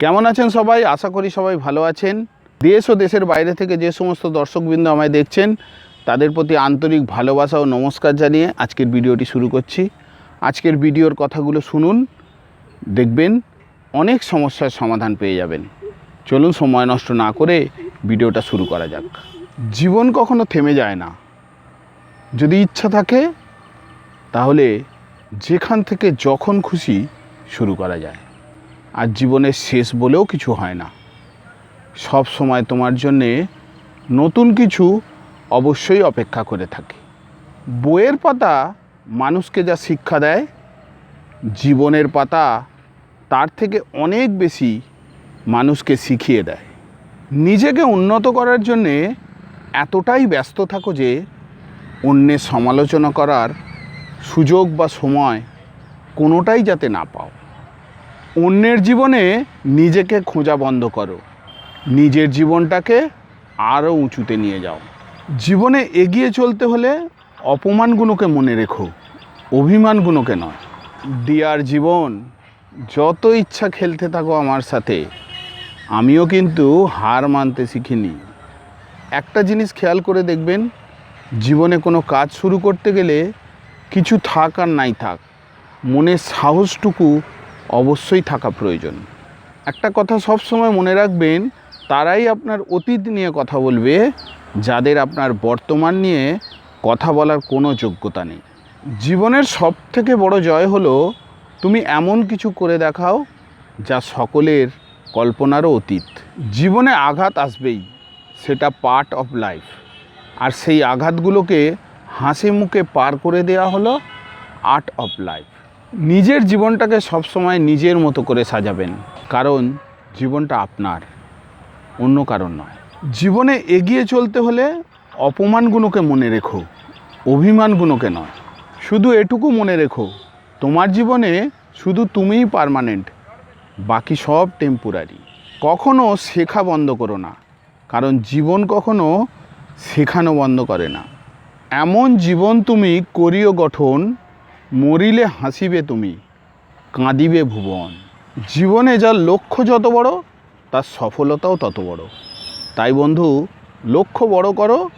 কেমন আছেন সবাই? আশা করি সবাই ভালো আছেন। দেশ ও দেশের বাইরে থেকে যে সমস্ত দর্শকবৃন্দ আমায় দেখছেন, তাদের প্রতি আন্তরিক ভালোবাসা ও নমস্কার জানিয়ে আজকের ভিডিওটি শুরু করছি। আজকের ভিডিওর কথাগুলো শুনুন, দেখবেন অনেক সমস্যার সমাধান পেয়ে যাবেন। চলুন সময় নষ্ট না করে ভিডিওটা শুরু করা যাক। জীবন কখনো থেমে যায় না। যদি ইচ্ছা থাকে, তাহলে যেখান থেকে যখন খুশি শুরু করা যায়। আর জীবনের শেষ বলেও কিছু হয় না। সব সময় তোমার জন্যে নতুন কিছু অবশ্যই অপেক্ষা করে থাকে। বইয়ের পাতা মানুষকে যা শিক্ষা দেয়, জীবনের পাতা তার থেকে অনেক বেশি মানুষকে শিখিয়ে দেয়। নিজেকে উন্নত করার জন্যে এতটাই ব্যস্ত থাকো যে অন্যের সমালোচনা করার সুযোগ বা সময় কোনোটাই যাতে না পাও। অন্যের জীবনে নিজেকে খোঁজা বন্ধ করো। নিজের জীবনটাকে আরও উঁচুতে নিয়ে যাও। জীবনে এগিয়ে চলতে হলে অপমানগুলোকে মনে রেখো, অভিমানগুলোকে নয়। ডিয়ার জীবন, যত ইচ্ছা খেলতে থাকো আমার সাথে, আমিও কিন্তু হার মানতে শিখিনি। একটা জিনিস খেয়াল করে দেখবেন, জীবনে কোনো কাজ শুরু করতে গেলে কিছু থাক আর নাই থাক, মনের সাহসটুকু অবশ্যই থাকা প্রয়োজন। একটা কথা সব সময় মনে রাখবেন, তারাই আপনার অতীত নিয়ে কথা বলবে, যাদের আপনার বর্তমান নিয়ে কথা বলার কোনো যোগ্যতা নেই। জীবনের সব থেকে বড় জয় হলো, তুমি এমন কিছু করে দেখাও, যা সকলের কল্পনারও অতীত। জীবনে আঘাত আসবেই, সেটা পার্ট অফ লাইফ আর সেই আঘাতগুলোকে হাসি মুখে পার করে দেওয়া হলো আর্ট অফ লাইফ নিজের জীবনটাকে সবসময় নিজের মতো করে সাজাবেন। কারণ জীবনটা আপনার, অন্য কারণ নয়। জীবনে এগিয়ে চলতে হলে অপমানগুলোকে মনে রেখো, অভিমানগুলোকে নয়। শুধু এটুকু মনে রেখো, তোমার জীবনে শুধু তুমিই পারমানেন্ট বাকি সব টেম্পোরারি কখনো শেখা বন্ধ করো না, কারণ জীবন কখনো শেখানো বন্ধ করে না। এমন জীবন তুমি করিও গঠন মরিলে হাসিবে তুমি, কাঁদিবে ভুবন। জীবনে যার লক্ষ্য যত বড়, তার সফলতাও তত বড়। তাই বন্ধু, লক্ষ্য বড় করো,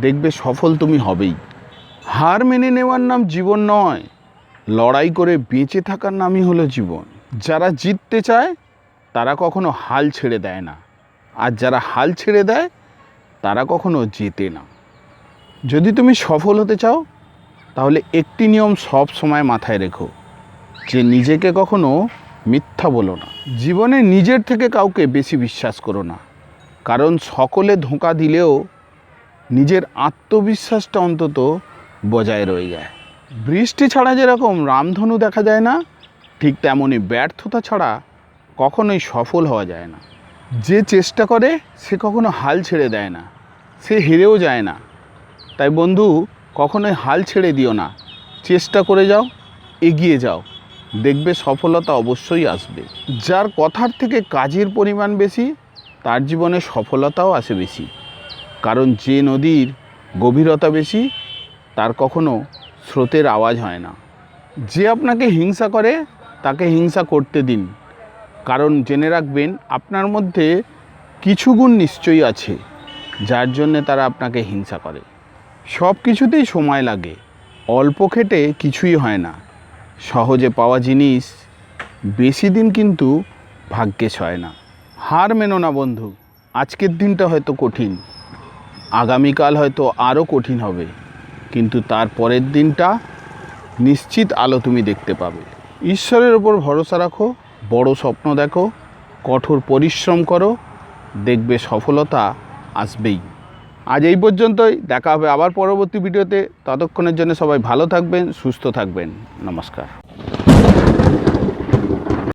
দেখবে সফল তুমি হবেই। হার মেনে নেওয়ার নাম জীবন নয়, লড়াই করে বেঁচে থাকার নামই হলো জীবন। যারা জিততে চায়, তারা কখনো হাল ছেড়ে দেয় না। আর যারা হাল ছেড়ে দেয়, তারা কখনো জেতে না। যদি তুমি সফল হতে চাও তাহলে একটি নিয়ম সব সময় মাথায় রেখো, যে নিজেকে কখনো মিথ্যা বলো না। জীবনে নিজের থেকে কাউকে বেশি বিশ্বাস করো না, কারণ সকলে ধোঁকা দিলেও নিজের আত্মবিশ্বাসটা অন্তত বজায় রয়ে যায়। বৃষ্টি ছাড়া যেরকম রামধনু দেখা যায় না, ঠিক তেমনই ব্যর্থতা ছাড়া কখনোই সফল হওয়া যায় না। যে চেষ্টা করে, সে কখনো হাল ছেড়ে দেয় না, সে হেরেও যায় না। তাই বন্ধু কখনোই হাল ছেড়ে দিও না। চেষ্টা করে যাও, এগিয়ে যাও। দেখবে সফলতা অবশ্যই আসবে। যার কথার থেকে কাজের পরিমাণ বেশি, তার জীবনে সফলতাও আসে বেশি। কারণ যে নদীর গভীরতা বেশি, তার কখনো স্রোতের আওয়াজ হয় না। যে আপনাকে হিংসা করে, তাকে হিংসা করতে দিন। কারণ জেনে রাখবেন, আপনার মধ্যে কিছু গুণ নিশ্চয়ই আছে, যার জন্যে তারা আপনাকে হিংসা করে। সব কিছুতেই সময় লাগে। অল্প খেটে কিছুই হয় না। সহজে পাওয়া জিনিস বেশি দিন কিন্তু ভাগ্যে ছয় না। হার মেনো না বন্ধু, আজকের দিনটা হয়তো কঠিন। আগামীকাল হয়তো আরও কঠিন হবে। কিন্তু তার পরের দিনটা নিশ্চিত আলো তুমি দেখতে পাবে। ঈশ্বরের ওপর ভরসা রাখো, বড় স্বপ্ন দেখো, কঠোর পরিশ্রম করো, দেখবে সফলতা আসবেই। আজ এই পর্যন্তই, দেখা হবে আবার পরবর্তী ভিডিওতে। ততক্ষণের জন্য সবাই ভালো থাকবেন, সুস্থ থাকবেন। নমস্কার।